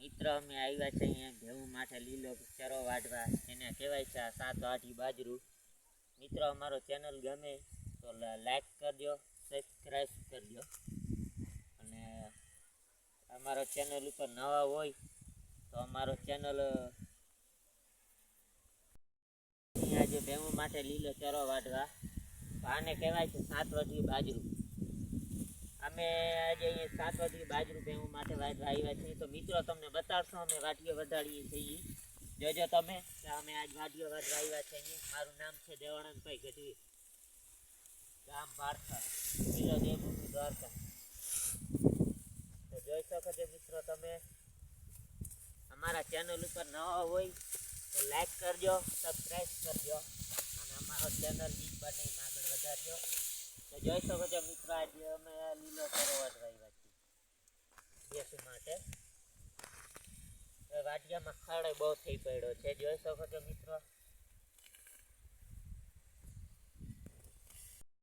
મિત્ર, અમે આવ્યા છે અહીંયા ભેવું માટે લીલો ચરો વાઢવા. એને કહેવાય છે આ સાત આઠી બાજરું. મિત્રો, અમારો ચેનલ ગમે તો લાઈક કરજો સબસ્ક્રાઈબ કરજો. અને અમારો ચેનલ ઉપર નવા હોય તો અમારો ચેનલ અહીંયા જે ભેવું માટે લીલો ચરો વાઢવા. આને કહેવાય છે સાત વાગ્યું બાજરું. અમે આજે અહીંયા સાત વાગે બાજરું ભેવું માટે વાટવા આવ્યા છીએ. તો મિત્રો, તમને બતાવશો, અમે વાટીઓ વધારીએ છીએ. જોજો તમે અમે આજ વાટીઓ વાટવા આવ્યા છીએ મારું નામ છે દેવાનંદભાઈ ગઢવી. ગામ ભારતા જિલ્લો દેવભૂમિ દ્વારકા. તો જોઈ શકો છો મિત્રો તમે, અમારા ચેનલ ઉપર ન હોય તો લાઈક કરજો સબસ્ક્રાઈબ કરજો, અને અમારો ચેનલ બીજ બને આગળ વધારજો. જોઈ શકો છો મિત્રો આજે અમે લીલો સરોવર રહ્યા છીએ. બેસું માટે. વાટિયામાં ખડ બહુ થઈ પડ્યો છે. જોઈ શકો